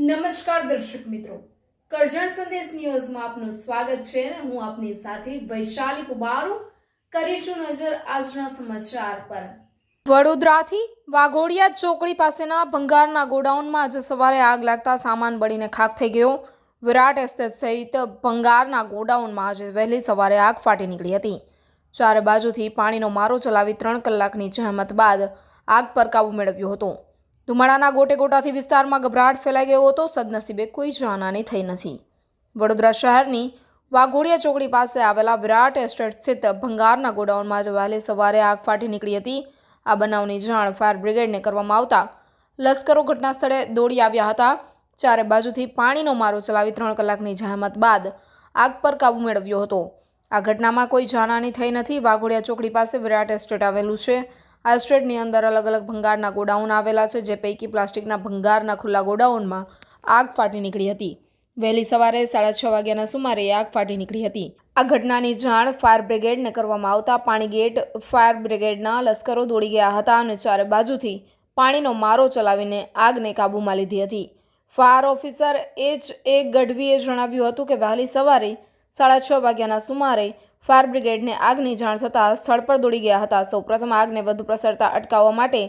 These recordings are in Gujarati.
નમસ્કાર દર્શક મિત્રો. કરજણ સંદેશ ન્યૂઝમાં આપનું સ્વાગત છે અને હું આપની સાથે વૈશાલી કુબારુ કરીશું નજર આજના સમાચાર પર. વડોદરાથી વાઘોડિયા ચોકડી પાસેના ભંગારના ગોડાઉનમાં આજે સવારે આગ લાગતા સામાન બળીને ખાખ થઈ ગયો. વિરાટ એસ્ટેટ સહિત ભંગારના ગોડાઉનમાં આજે વહેલી સવારે આગ ફાટી નીકળી હતી. ચારે બાજુથી પાણીનો મારો ચલાવી ત્રણ કલાકની જહેમત બાદ આગ પર કાબુ મેળવ્યો હતો. ધુમાડાના ગોટે ગોટાથી વિસ્તારમાં ગભરાટ ફેલાઈ ગયો હતો. સદનસીબે કોઈ જાનહાની થઈ નથી. વડોદરા શહેરની વાઘોડિયા ચોકડી પાસે આવેલા વિરાટ એસ્ટેટ સ્થિત ભંગારના ગોડાઉનમાં જ વહેલી સવારે આગ ફાટી નીકળી હતી. આ બનાવની જાણ ફાયર બ્રિગેડને કરવામાં આવતા લશ્કરો ઘટના સ્થળે દોડી આવ્યા હતા. ચારે બાજુથી પાણીનો મારો ચલાવી ત્રણ કલાકની જહેમત બાદ આગ પર કાબુ મેળવ્યો હતો. આ ઘટનામાં કોઈ જાનહાની થઈ નથી. વાઘોડિયા ચોકડી પાસે વિરાટ એસ્ટેટ આવેલું છે. આ અંદર અલગ અલગ ભંગારના ગોડાઉન આવેલા છે, જે પૈકી પ્લાસ્ટિકના ભંગારના ખુલ્લા ગોડાઉનમાં આગ ફાટી નીકળી હતી. વહેલી સવારે સાડા છ વાગ્યાના સુમારે આગ ફાટી નીકળી હતી. આ ઘટનાની જાણ ફાયર બ્રિગેડને કરવામાં આવતા પાણીગેટ ફાયર બ્રિગેડના લશ્કરો દોડી ગયા હતા અને ચારે બાજુથી પાણીનો મારો ચલાવીને આગને કાબૂમાં લીધી હતી. ફાયર ઓફિસર એચ એ ગઢવીએ જણાવ્યું હતું કે વહેલી સવારે સાડા છ વાગ્યાના સુમારે ફાયર બ્રિગેડને આગની જાણ થતાં સ્થળ પર દોડી ગયા હતા. સૌપ્રથમ આગને વધુ પ્રસરતા અટકાવવા માટે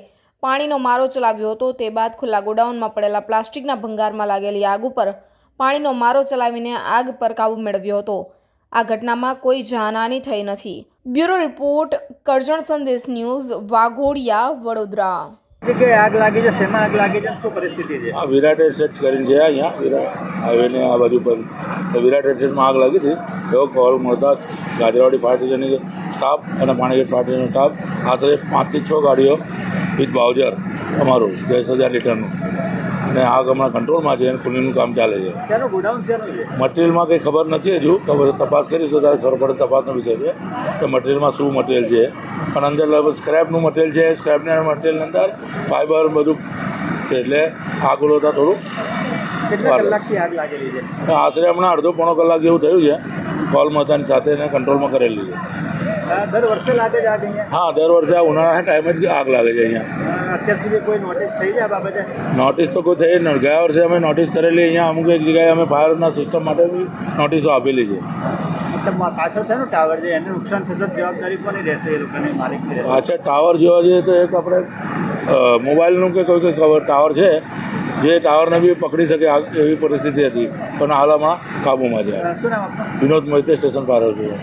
પાણીનો મારો ચલાવ્યો હતો. તે બાદ ખુલ્લા ગોડાઉનમાં પડેલા પ્લાસ્ટિકના ભંગારમાં લાગેલી આગ ઉપર પાણીનો મારો ચલાવીને આગ પર કાબુ મેળવ્યો હતો. આ ઘટનામાં કોઈ જાનહાની થઈ નથી. બ્યુરો રિપોર્ટ કરજણ સંદેશ ન્યૂઝ વાઘોડિયા વડોદરા. આગ લાગી છે? શેમાં આગ લાગી છે શું પરિસ્થિતિ છે? આ વિરાટ એસેટ કરીને છે અહીંયા. વિરાટ હાઈવેને આ બાજુ પર. તો વિરાટ એસેટમાં આગ લાગી હતી. એવો કોલ મળતા ગાજરાવાડી ફાયર સ્ટેશનની સ્ટાફ અને પાણીગેટ ફાયર સ્ટેશનનો સ્ટાફ આશરે પાંચથી છ ગાડીઓ વિથ બાઉઝર અમારું દસ હજાર લીટરનું. અને આગ હમણાં કંટ્રોલમાં છે અને ખુલ્લીનું કામ ચાલે છે. મટીરિયલમાં કંઈ ખબર નથી હજુ ખબર તપાસ કરીશું ત્યારે ખબર પડે તપાસનો વિષય છે કે મટીરિયલમાં શું મટીરિયલ છે. પણ અંદર સ્ક્રેપનું મટીરિયલ છે સ્ક્રેપના મટીરિયલની અંદર ફાઇબર બધું છે એટલે આગ ઓલોતા થોડું આશરે હમણાં અડધો પોણો કલાક જેવું થયું છે. કોલ મતાની સાથે એને કંટ્રોલમાં કરેલી છે. દર વર્ષે લાગે આગ અહીંયા? હા દર વર્ષે આ ઉનાળાના ટાઈમ જ આગ લાગે છે અહીંયા. અત્યાર સુધી કોઈ નોટિસ થઈ છે બાબતે? નોટિસ તો કોઈ થઈ ન ગયા વર્ષે અમે નોટિસ કરેલી અહીંયા અમુક એક જગ્યાએ અમે ફાયરના સિસ્ટમ માટે બી નોટિસો આપેલી છે. પાછળ છે ને ટાવર છે એને નુકસાન થશે તો જવાબદારી કોની રહેશે એ લોકોની માલિકની રહેશે? પાછળ ટાવર જોવા જઈએ તો એક આપણે મોબાઈલનું કે કોઈ કોઈ ટાવર છે જે ટાવરને બી પકડી શકે એવી પરિસ્થિતિ હતી પણ હાલ હમણાં કાબૂમાં છે. વિનોદ મોહિતે સ્ટેશન પાર છું